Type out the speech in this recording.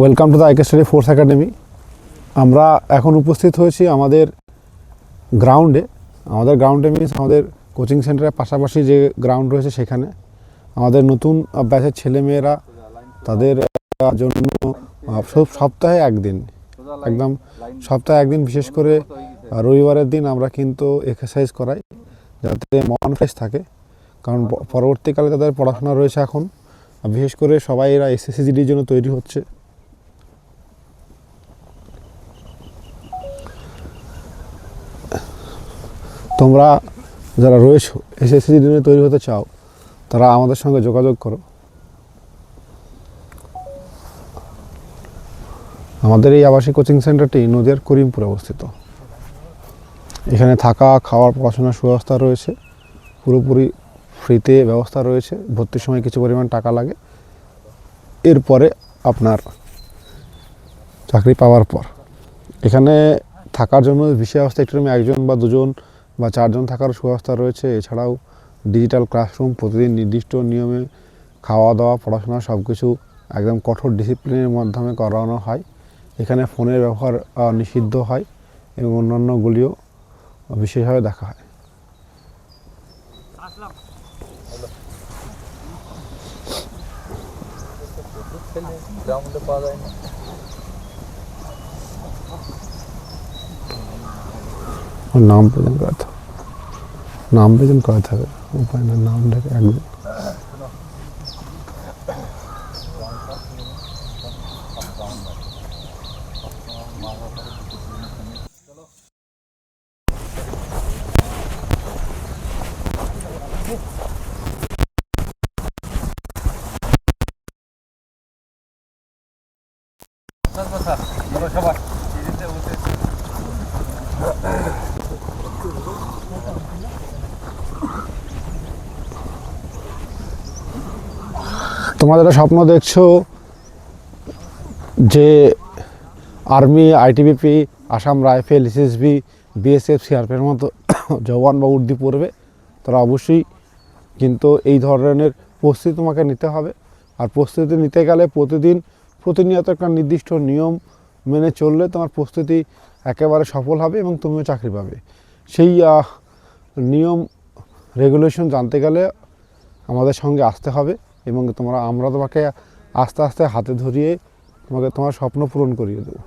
Welcome to the আইকেস্টারি force academy আমরা এখন উপস্থিত হয়েছি আমাদের গ্রাউন্ডে আমাদের গ্রাউন্ডে মিনস আমাদের কোচিং সেন্টারের পাশাপাশি যে গ্রাউন্ড রয়েছে সেখানে। আমাদের নতুন ব্যাচের ছেলেমেয়েরা তাদের জন্য সব সপ্তাহে একদিন। একদম সপ্তাহে একদিন বিশেষ করে রবিবারের দিন আমরা কিন্তু এক্সারসাইজ করাই যাতে মন ফ্রেশ থাকে। কারণ পরবর্তীকালে তাদের পড়াশোনা রয়েছে এখন। বিশেষ করে সবাই এরা এসএসসিজিডির জন্য তৈরি হচ্ছে। তোমরা যারা রয়েছো এসএসসিজির জন্য তৈরি হতে চাও, তারা আমাদের সঙ্গে যোগাযোগ করো। আমাদের এই আবাসিক কোচিং সেন্টারটি নদিয়ার করিমপুরে অবস্থিত। এখানে থাকা, খাওয়ার, পড়াশোনার সুব্যবস্থা রয়েছে। পুরোপুরি ফ্রিতে ব্যবস্থা রয়েছে। ভর্তির সময় কিছু পরিমাণ টাকা লাগে। এরপরে আপনার চাকরি পাওয়ার পর। এখানে থাকার জন্য বিশেষ অবস্থা একটু একজন বা দুজন বা চারজন থাকার সুব্যবস্থা রয়েছে। এছাড়াও ডিজিটাল ক্লাসরুম, প্রতিদিন নির্দিষ্ট নিয়মে খাওয়া দাওয়া পড়াশোনা সব কিছু একদম কঠোর ডিসিপ্লিনের মাধ্যমে করানো হয়। এখানে ফোনের ব্যবহার নিষিদ্ধ হয় এবং অন্যান্যগুলিও বিশেষভাবে দেখা হয়। পাওয়া যায় না। और नाम भजन का था। नाम भजन का था? ऊपर ना नाम एडमिन যারা স্বপ্ন দেখছ যে army, ITBP, Assam rifle, SSB, BSF সিআরপির মতো জওয়ান বা উর্দি পড়বে, তারা অবশ্যই কিন্তু এই ধরনের প্রস্তুতি তোমাকে নিতে হবে। আর প্রস্তুতি নিতে গেলে প্রতিদিন প্রতিনিয়ত একটা নির্দিষ্ট নিয়ম মেনে চললে তোমার প্রস্তুতি একেবারে সফল হবে এবং তুমিও চাকরি পাবে। সেই নিয়ম রেগুলেশন জানতে গেলে আমাদের সঙ্গে আসতে হবে এবং তোমরা, আমরা তোমাকে আস্তে আস্তে হাতে ধরিয়ে তোমাকে তোমার স্বপ্ন পূরণ করিয়ে দেবো।